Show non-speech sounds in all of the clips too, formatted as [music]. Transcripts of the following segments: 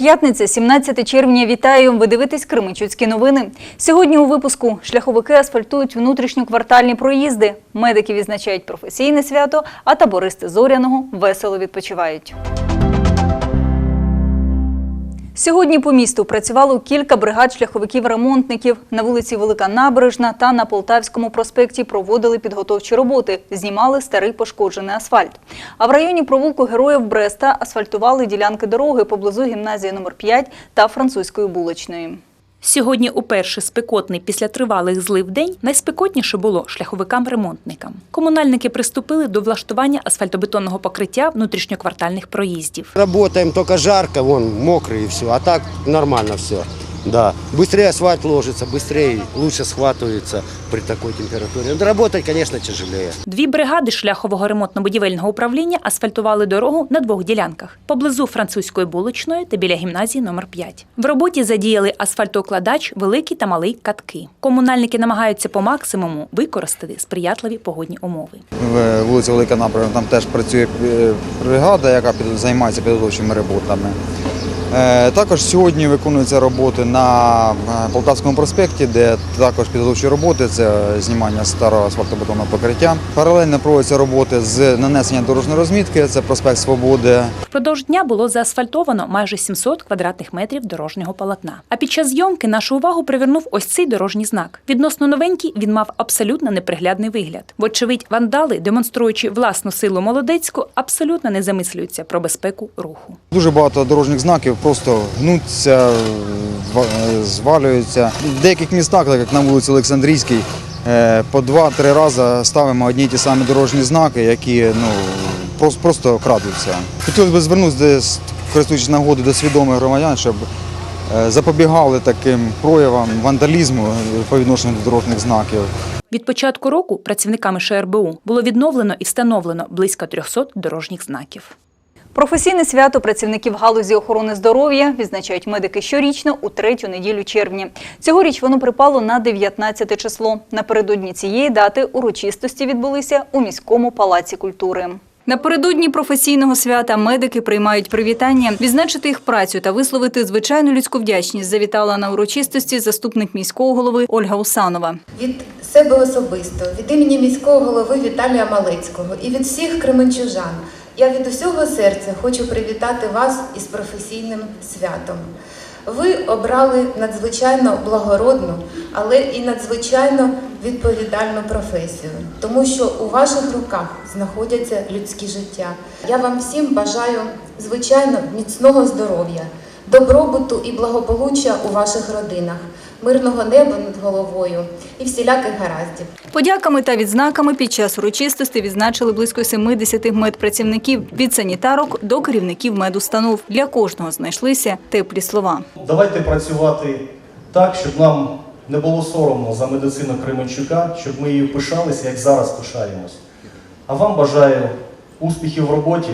П'ятниця, 17 червня. Вітаю! Ви дивитесь Кримичуцькі новини. Сьогодні у випуску шляховики асфальтують внутрішньоквартальні проїзди. Медики відзначають професійне свято, а табористи Зоряного весело відпочивають. Сьогодні по місту працювало кілька бригад шляховиків-ремонтників. На вулиці Велика Набережна та на Полтавському проспекті проводили підготовчі роботи, знімали старий пошкоджений асфальт. А в районі провулку Героїв Бреста асфальтували ділянки дороги поблизу гімназії номер 5 та французької булочної. Сьогодні уперше спекотний після тривалих злив день найспекотніше було шляховикам-ремонтникам. Комунальники приступили до влаштування асфальтобетонного покриття внутрішньоквартальних проїздів. Працюємо, тільки жарко, вон мокрий і все. А так нормально все. Да. Быстрее асфальт ложится, быстрее, лучше схватывается при такой температуре. Но работать, конечно, тяжелее. Дві бригади шляхового ремонтно-будівельного управління асфальтували дорогу на двох ділянках поблизу французької булочної та біля гімназії номер 5 В роботі задіяли асфальтоукладач, великий та малий катки. Комунальники намагаються по максимуму використати сприятливі погодні умови. В вулиці Велика Набережна там теж працює е, бригада, яка під- займається підготовчими роботами. Е, Також сьогодні виконуються роботи на е, Полтавському проспекті, де також підготовчі роботи, це знімання старого асфальтобетонного покриття. Паралельно проводяться роботи з нанесення дорожньої розмітки, це проспект Свободи. Впродовж дня було заасфальтовано майже 700 квадратних метрів дорожнього полотна. А під час зйомки нашу увагу привернув ось цей дорожній знак. Відносно новенький він мав абсолютно неприглядний вигляд. Вочевидь, вандали, демонструючи власну силу молодецьку, абсолютно не замислюються про безпеку руху. Дуже багато дорожніх знаків просто гнуться, ва- звалюються. В деяких містах, так як на вулиці Олександрійській, е, по два-три рази ставимо одні й ті самі дорожні знаки, які ну, просто, просто крадуться. Хотілося б звернутися, користуючись нагодою до свідомих громадян, щоб е, запобігали таким проявам вандалізму е, по відношенню до дорожніх знаків. Від початку року працівниками ШРБУ було відновлено і встановлено близько 300 дорожніх знаків. Професійне свято працівників галузі охорони здоров'я відзначають медики щорічно у третю неділю червня. Цьогоріч воно припало на 19 число. Напередодні цієї дати урочистості відбулися у міському палаці культури. Напередодні професійного свята медики приймають привітання, відзначити їх працю та висловити звичайну людську вдячність. Завітала на урочистості заступник міського голови Ольга Усанова. Від себе особисто, від імені міського голови Віталія Малецького і від всіх кременчужан я від усього серця хочу привітати вас із професійним святом. Ви обрали надзвичайно благородну, але і надзвичайно відповідальну професію, тому що у ваших руках знаходяться людські життя. Я вам всім бажаю звичайно міцного здоров'я, добробуту і благополуччя у ваших родинах, мирного неба над головою і всіляких гараздів. Подяками та відзнаками під час урочистості відзначили близько 70 медпрацівників від санітарок до керівників медустанов. Для кожного знайшлися теплі слова. Давайте працювати так, щоб нам не було соромно за медицину Кременчука, щоб ми її пишалися, як зараз пишаємось. А вам бажаю успіхів в роботі,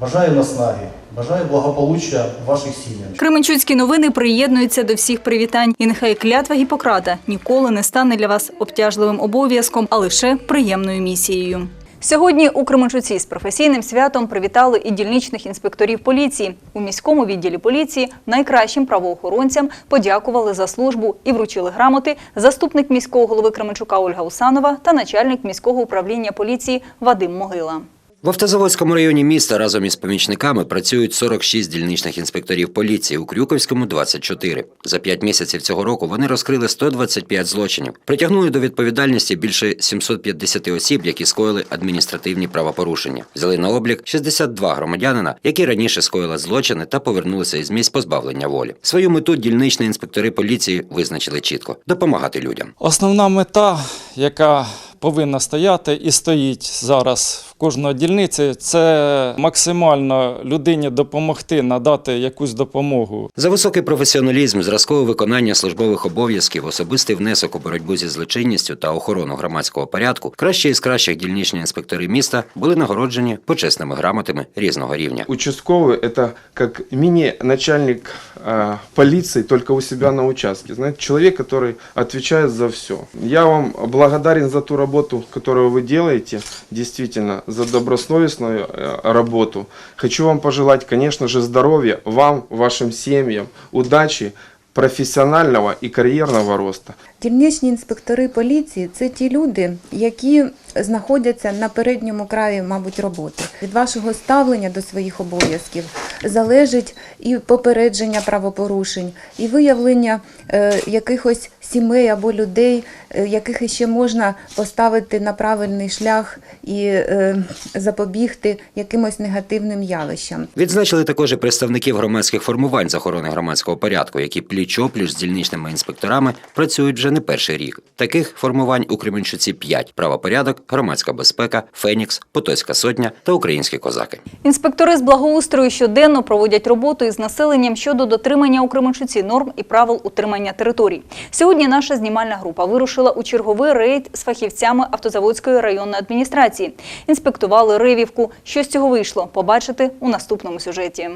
бажаю наснаги, бажаю благополуччя ваших сім'ях. Кременчуцькі новини приєднуються до всіх привітань. І нехай клятва Гіппократа ніколи не стане для вас обтяжливим обов'язком, а лише приємною місією. Сьогодні у Кременчуці з професійним святом привітали і дільничних інспекторів поліції. У міському відділі поліції найкращим правоохоронцям подякували за службу і вручили грамоти заступник міського голови Кременчука Ольга Усанова та начальник міського управління поліції Вадим Могила. В Автозаводському районі міста разом із помічниками працюють 46 дільничних інспекторів поліції, у Крюковському – 24. За п'ять місяців цього року вони розкрили 125 злочинів. Притягнули до відповідальності більше 750 осіб, які скоїли адміністративні правопорушення. Взяли на облік 62 громадянина, які раніше скоїли злочини та повернулися із місць позбавлення волі. Свою мету дільничні інспектори поліції визначили чітко – допомагати людям. Основна мета, яка повинна стояти і стоїть зараз в кожного дільниці, це максимально людині допомогти, надати якусь допомогу. За високий професіоналізм, зразкове виконання службових обов'язків, особистий внесок у боротьбу зі злочинністю та охорону громадського порядку, кращі із кращих дільничні інспектори міста були нагороджені почесними грамотами різного рівня. Участковый это как мини-начальник э, полиции, только у себя на участке. Знаете, человек, который отвечает за все. Я вам благодарен за ту работу, которую вы делаете, действительно, за добросовестную э, работу. Хочу вам пожелать, конечно же, здоровья вам, вашим семьям, удачи, профессионального и карьерного роста. Дільничні інспектори поліції це ті люди, які знаходяться на передньому краї, мабуть, роботи. Від вашого ставлення до своїх обов'язків залежить і попередження правопорушень, і виявлення е, якихось сімей або людей, е, яких ще можна поставити на правильний шлях і е, запобігти якимось негативним явищам. Відзначили також представників громадських формувань з охорони громадського порядку, які пліч-опліч з дільничними інспекторами працюють вже не перший рік. Таких формувань у Кременчуці п'ять: правопорядок, громадська безпека, Фенікс, Потоцька сотня та українські козаки. Інспектори з благоустрою щоденно проводять роботу із населенням щодо дотримання у Кременчуці норм і правил утримання територій. Сьогодні наша знімальна група вирушила у черговий рейд з фахівцями Автозаводської районної адміністрації. Інспектували Ривівку. Що з цього вийшло? Побачите у наступному сюжеті.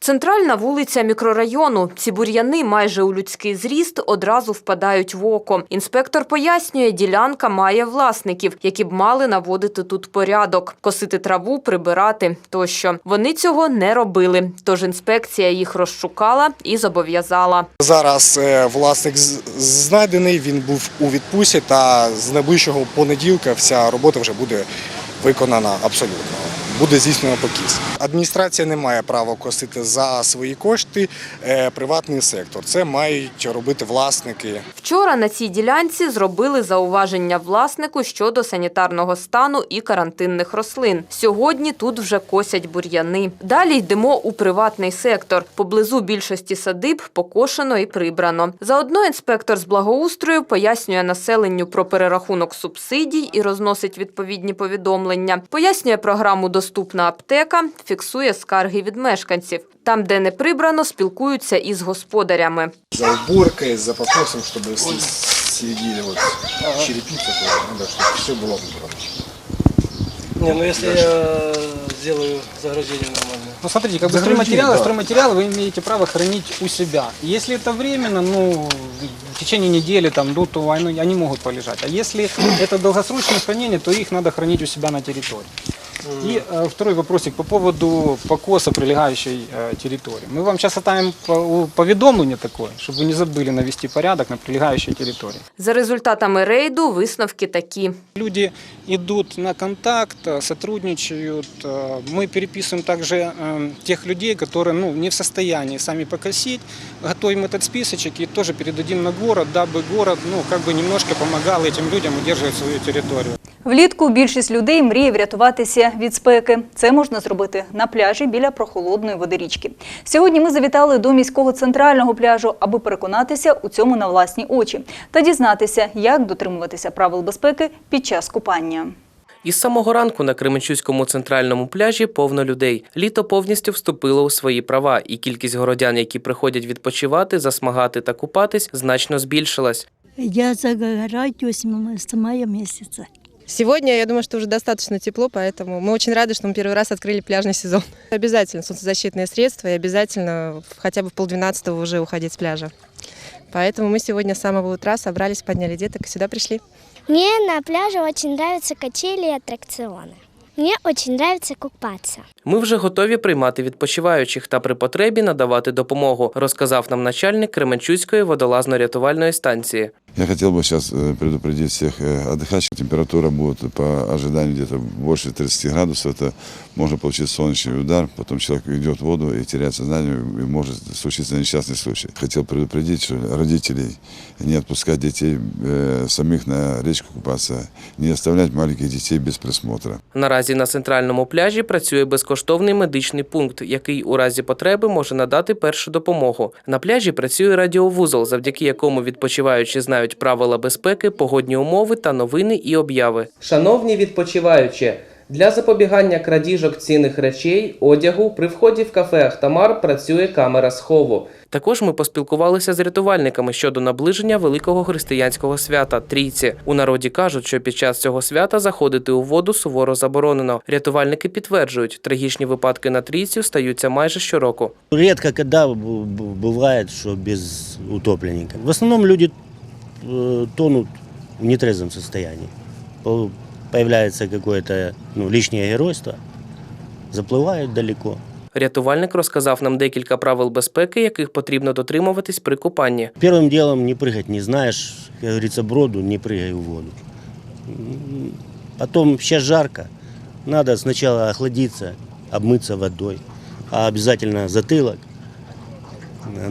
Центральна вулиця мікрорайону. Ці бур'яни майже у людський зріст одразу впадають в око. Інспектор пояснює, ділянка має власників, які б мали наводити тут порядок, косити траву, прибирати тощо. Вони цього не робили. Тож інспекція їх розшукала і зобов'язала. Зараз е, власник знайдений, він був у відпустці, та з найближчого понеділка вся робота вже буде виконана абсолютно. Буде здійснено покіс. Адміністрація не має права косити за свої кошти е, приватний сектор. Це мають робити власники. Вчора на цій ділянці зробили зауваження власнику щодо санітарного стану і карантинних рослин. Сьогодні тут вже косять бур'яни. Далі йдемо у приватний сектор. Поблизу більшості садиб покошено і прибрано. Заодно інспектор з благоустрою пояснює населенню про перерахунок субсидій і розносить відповідні повідомлення. Пояснює програму Доступна аптека, фіксує скарги від мешканців. Там, де не прибрано, спілкуються із господарями. За уборкою, за попросом, щоб следили вот черепица, то надо, чтобы все было выбрано. Не, ну если я сделаю заграждение нормально. Ну смотрите, как бы Загрузили, стройматериалы, да. стройматериалы вы имеете право хранить у себя. Если это временно, ну, в течение недели, там, ну, то они, они могут полежать. А если это долгосрочное хранение, то их надо хранить у себя на территории. И э, второй вопросик по поводу покоса прилегающей э, территории. Мы вам сейчас оставим по- у- поведомление такое, чтобы вы не забыли навести порядок на прилегающей территории. За результатами рейду висновки такі. Люди идут на контакт, э, сотрудничают. э, Мы переписываем также э, тех людей, которые ну, не в состоянии сами покосить. Готовим этот списочек и тоже передадим на город, дабы город ну, как бы немножко помогал этим людям удерживать свою территорию. Влітку більшість людей мріє врятуватися від спеки. Це можна зробити на пляжі біля прохолодної водорічки. Сьогодні ми завітали до міського центрального пляжу, аби переконатися у цьому на власні очі та дізнатися, як дотримуватися правил безпеки під час купання. Із самого ранку на Кременчуцькому центральному пляжі повно людей. Літо повністю вступило у свої права, і кількість городян, які приходять відпочивати, засмагати та купатись, значно збільшилась. Я загораю с м- мая месяца. Сегодня, я думаю, что уже достаточно тепло, поэтому мы очень рады, что мы первый раз открыли пляжный сезон. [laughs] Обязательно солнцезащитные средства и обязательно в- хотя бы в полдвенадцатого уже уходить с пляжа. Поэтому мы сегодня с самого утра собрались, подняли деток и сюда пришли. Мне на пляже очень нравятся качели и аттракционы. Мне очень нравится купаться. Ми вже готові приймати відпочиваючих та при потребі надавати допомогу, розказав нам начальник Кременчуцької водолазно-рятувальної станції. Я хотел бы сейчас э, предупредить всех э, отдыхающих. Температура будет по ожиданию где-то больше 30 градусов. Это можно получить солнечный удар. Потом человек идет в воду и теряет сознание, и может случиться несчастный случай. Хотел предупредить что родителей не отпускать детей э, самих на речку купаться, не оставлять маленьких детей без присмотра. Наразі на центральному пляжі працює безкоштовний медичний пункт, який у разі потреби може надати першу допомогу. На пляжі працює радіовузол, завдяки якому відпочиваючі знають правила безпеки, погодні умови та новини і обяви. Шановні відпочиваючі, для запобігання крадіжок цінних речей, одягу при вході в кафе Ахтамар працює камера схову. Також ми поспілкувалися з рятувальниками щодо наближення великого християнського свята Трійці. У народі кажуть, що під час цього свята заходити у воду суворо заборонено. Рятувальники підтверджують, трагічні випадки на трійцю стаються майже щороку. Редко когда б- б- бывает, что без утопленника. В основном люди тонут в нетрезвом состоянии. По появляется какое-то ну, лишнее геройство, заплывают далеко. Рятувальник розказав нам декілька правил безпеки, яких потрібно дотримуватись при купанні. Первым делом не прыгать, не знаешь, как говорится, броду, не прыгай в воду. М, Потом, сейчас жарко, надо сначала охладиться, обмыться водой, а обязательно затылок э,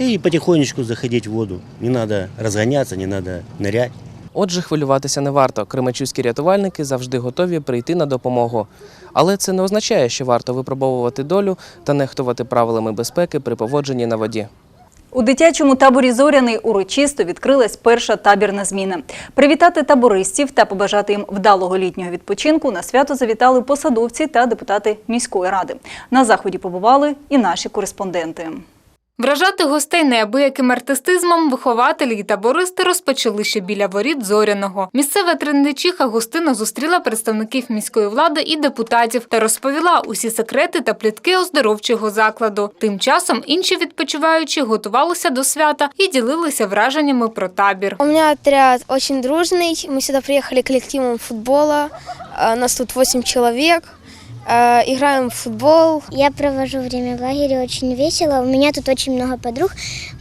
и потихонечку заходить в воду. Не надо разгоняться, не надо нырять. Отже, хвилюватися не варто. Кременчуцькі рятувальники завжди готові прийти на допомогу. Але це не означає, що варто випробовувати долю та нехтувати правилами безпеки при поводженні на воді. У дитячому таборі Зоряний урочисто відкрилась перша табірна зміна. Привітати табористів та побажати їм вдалого літнього відпочинку на свято завітали посадовці та депутати міської ради. На заході побували і наші кореспонденти. Вражати гостей неабияким артистизмом вихователі і табористи розпочали ще біля воріт Зоряного. Місцева трендичиха гостина зустріла представників міської влади і депутатів та розповіла усі секрети та плітки оздоровчого закладу. Тим часом інші відпочиваючі готувалися до свята і ділилися враженнями про табір. У меня отряд очень дружный. Мы сюда приехали коллективом футбола. Нас тут 8 человек. А, Играем в футбол. Я провожу время в лагере очень весело. У меня тут очень много подруг.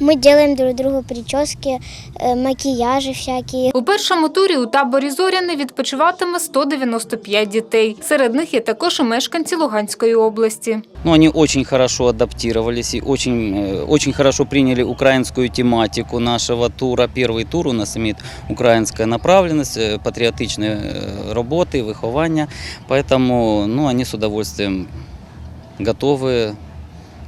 Мы делаем друг другу прически, э, макияжи всякие. У першому турі у таборі Зоряне відпочиватиме 195 дітей. Серед них є також і мешканці Луганської області. Ну, они очень хорошо адаптировались и очень, э, очень хорошо приняли украинскую тематику нашего тура. Первый тур у нас имеет украинская направленность, э, патриотичные э, работы, выхования. Поэтому ну, они с удовольствием готовы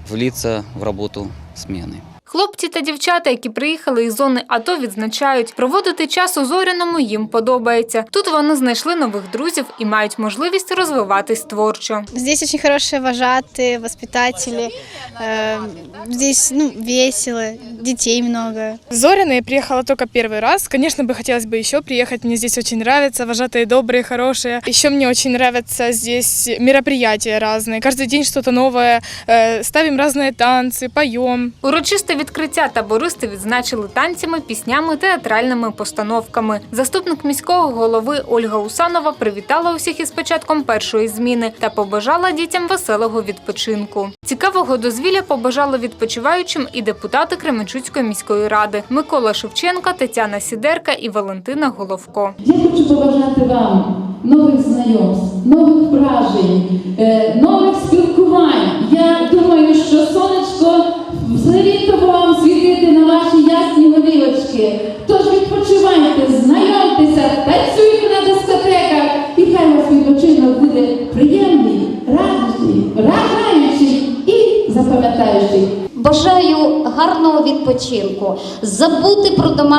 влиться в работу смены. Хлопці та дівчата, які приїхали із зони АТО, відзначають, проводити час у зоряному їм подобається. Тут вони знайшли нових друзів і мають можливість розвиватись творчо. Здесь очень хорошие вожатые, воспитатели. Э, Здесь ну, весело, детей много. Зорина я приехала только первый раз. Конечно, бы хотелось бы еще приехать. Мне здесь очень нравится. Вожатые добрые, хорошие. Еще мне очень нравятся здесь мероприятия разные. Каждый день что-то новое. Э, Ставим разные танцы, поем. Урочисте відкриття табористи відзначили танцями, піснями, театральними постановками. Заступник міського голови Ольга Усанова привітала усіх із початком першої зміни та побажала дітям веселого відпочинку. Цікавого дозвілля побажали відпочиваючим і депутати Кременчуцької міської ради Микола Шевченка, Тетяна Сідерка і Валентина Головко. Я хочу побажати вам нових знайомств, нових вражень,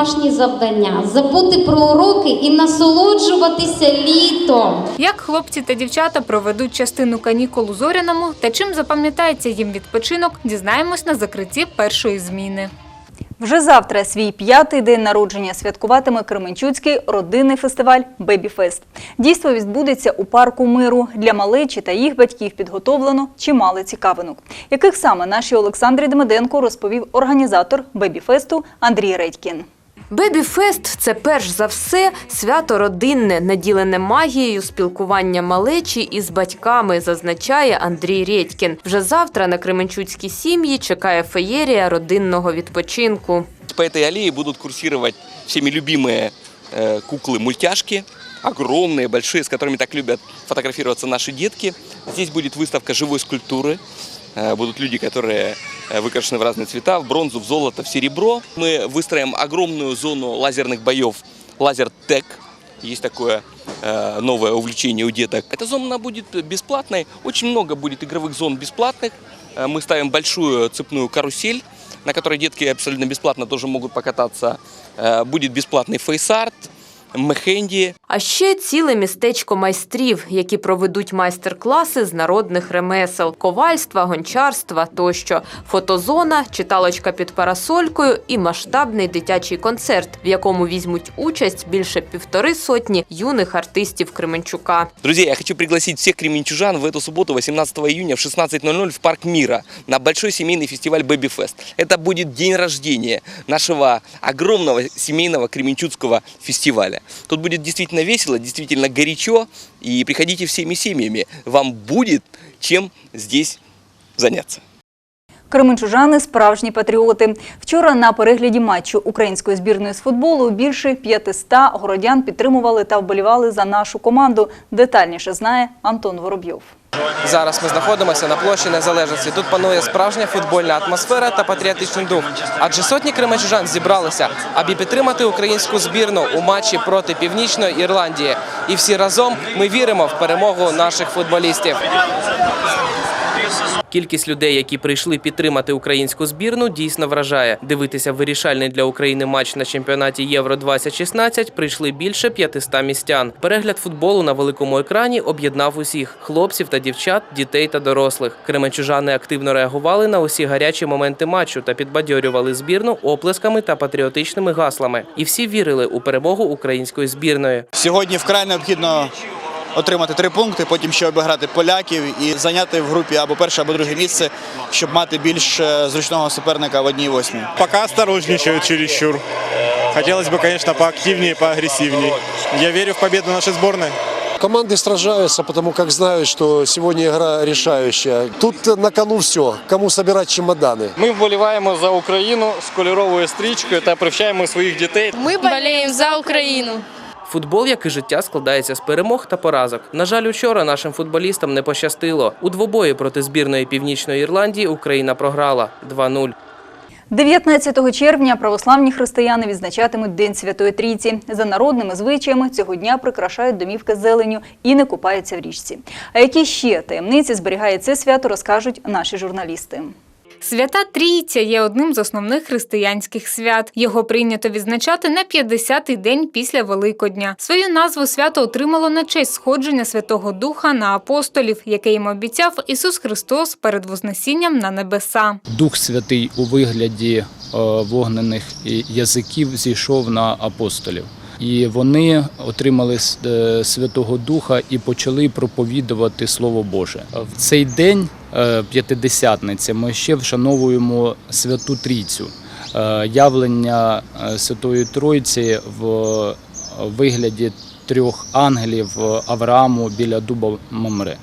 домашні завдання, забути про уроки і насолоджуватися літом. Як хлопці та дівчата проведуть частину канікул у Зоряному та чим запам'ятається їм відпочинок, дізнаємось на закритті першої зміни. Вже завтра свій п'ятий день народження святкуватиме Кременчуцький родинний фестиваль «Бебіфест». Дійство відбудеться у парку миру. Для малечі та їх батьків підготовлено чимало цікавинок. Яких саме нашій Олександрі Демиденко розповів організатор «Бебіфесту» Андрій Редькін. Бебіфест це перш за все свято родинне, наділене магією спілкування малечі із батьками, зазначає Андрій Редькін. Вже завтра на Кременчуцькій сім'ї чекає феєрія родинного відпочинку. По этой аллее будут курсировать всеми любимые э, куклы-мультяшки, огромные, большие, с которыми так любят фотографироваться наши детки. Здесь будет выставка живой скульптуры. Э, Будут люди, которые э, выкрашены в разные цвета, в бронзу, в золото, в серебро. Мы выстроим огромную зону лазерных боев «Лазер-тек». Есть такое э, новое увлечение у деток. Эта зона будет бесплатной. Очень много будет игровых зон бесплатных. Э, Мы ставим большую цепную карусель, на которой детки абсолютно бесплатно тоже могут покататься. Э, Будет бесплатный фейс-арт, мехенді. А ще ціле містечко майстрів, які проведуть майстер-класи з народних ремесел, ковальства, гончарства тощо, фотозона, читалочка під парасолькою і масштабний дитячий концерт, в якому візьмуть участь більше півтори сотні юних артистів Кременчука. Друзья, я хочу пригласить всех кременчужан в эту субботу, 18 июня в 16.00 в Парк Мира на большой семейный фестиваль Baby Fest. Это будет день рождения нашего огромного семейного кременчуцкого фестиваля. Тут будет действительно весело, действительно горячо, и приходите всеми семьями. Вам будет чем здесь заняться. Кременчужани справжні патріоти. Вчора на перегляді матчу української збірної з футболу більше 500 городян підтримували та вболівали за нашу команду. Детальніше знає Антон Воробйов. Зараз ми знаходимося на площі Незалежності. Тут панує справжня футбольна атмосфера та патріотичний дух. Адже сотні кременчужан зібралися, аби підтримати українську збірну у матчі проти Північної Ірландії. І всі разом ми віримо в перемогу наших футболістів. Кількість людей, які прийшли підтримати українську збірну, дійсно вражає. Дивитися вирішальний для України матч на чемпіонаті Євро 2016 прийшли більше 500 містян. Перегляд футболу на великому екрані об'єднав усіх хлопців та дівчат, дітей та дорослих. Кременчужани активно реагували на усі гарячі моменти матчу та підбадьорювали збірну оплесками та патріотичними гаслами. І всі вірили у перемогу української збірної. Сьогодні вкрай необхідно отримати три пункти, потім ще обіграти поляків і зайняти в групі або перше, або друге місце, щоб мати більш е, зручного суперника в одній восьмій. Пока осторожничают чересчур. Хотелось бы, конечно, поактивнее, поагрессивнее. Я верю в победу нашей сборной. Команды сражаются, потому как знают, что сегодня игра решающая. Тут на кону все. Кому собирать чемоданы? Ми вболіваємо за Україну з кольоровою стрічкою та привчаємо своїх дітей. Мы болеем за Украину. Футбол, як і життя, складається з перемог та поразок. На жаль, учора нашим футболістам не пощастило. У двобої проти збірної Північної Ірландії Україна програла 2-0. 19 червня православні християни відзначатимуть День Святої Трійці. За народними звичаями цього дня прикрашають домівки зеленню і не купаються в річці. А які ще таємниці зберігає це свято, розкажуть наші журналісти. Свята Трійця є одним з основних християнських свят. Його прийнято відзначати на 50-й день після Великодня. Свою назву свято отримало на честь сходження Святого Духа на апостолів, яке їм обіцяв Ісус Христос перед Вознесінням на небеса. Дух Святий у вигляді е, вогнених язиків зійшов на апостолів. І вони отримали е, Святого Духа і почали проповідувати Слово Боже. В цей день, е, п'ятидесятниця, ми ще вшановуємо Святу Трійцю, е, явлення Святої Тройці в вигляді трьох ангелів Аврааму біля дуба Мамре.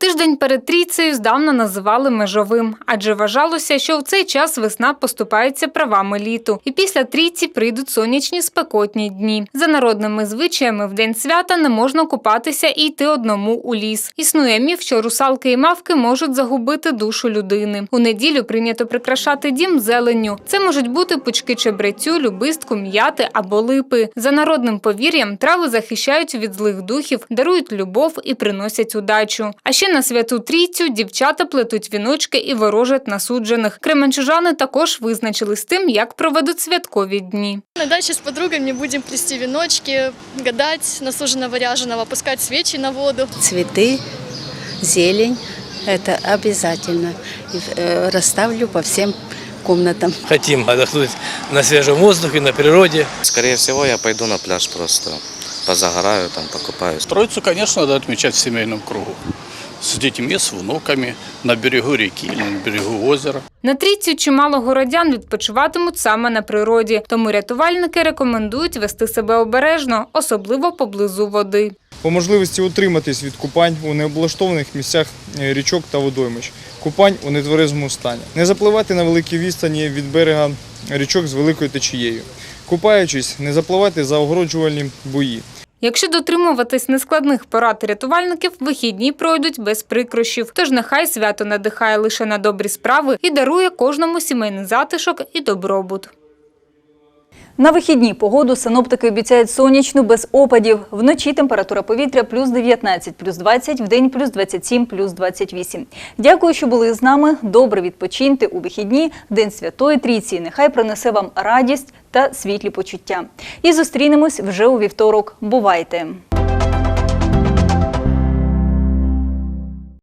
Тиждень перед трійцею здавна називали межовим, адже вважалося, що в цей час весна поступається правами літу, і після трійці прийдуть сонячні спекотні дні. За народними звичаями в день свята не можна купатися і йти одному у ліс. Існує міф, що русалки і мавки можуть загубити душу людини. У неділю прийнято прикрашати дім зеленню. Це можуть бути пучки чебрецю, любистку, м'яти або липи. За народним повір'ям трави захищають від злих духів, дарують любов і приносять удачу. А ще на святу трійцю дівчата плетуть віночки і ворожать насуджених. Кременчужани також визначились з тим, як проведуть святкові дні. На даче с подругами будем плести веночки, гадать на суженого ряженого, пускать свечи на воду. Цветы, зелень – это обязательно. И, э, Расставлю по всем комнатам. Хотим отдохнуть на свежем воздухе, на природе. Скорее всего, я пойду на пляж просто. Позагораю, там покупаюсь. Троицу, конечно, надо отмечать в семейном кругу. С детьми, с внуками, на берегу реки, на берегу озера. На трійцю чимало городян відпочиватимуть саме на природі, тому рятувальники рекомендують вести себе обережно, особливо поблизу води. По можливості утриматись від купань у необлаштованих місцях е, річок та водоймищ, купань у нетверезому стані, не запливати на великій відстані від берега річок з великою течією, купаючись, не запливати за огороджувальні бої. Якщо дотримуватись нескладних порад рятувальників, вихідні пройдуть без прикрощів. Тож нехай свято надихає лише на добрі справи і дарує кожному сімейний затишок і добробут. На вихідні погоду синоптики обіцяють сонячну без опадів. Вночі температура повітря плюс 19, плюс 20, вдень плюс 27, плюс 28. Дякую, що були з нами. Добре відпочиньте у вихідні, День Святої Трійці. Нехай принесе вам радість та світлі почуття. І зустрінемось вже у вівторок. Бувайте!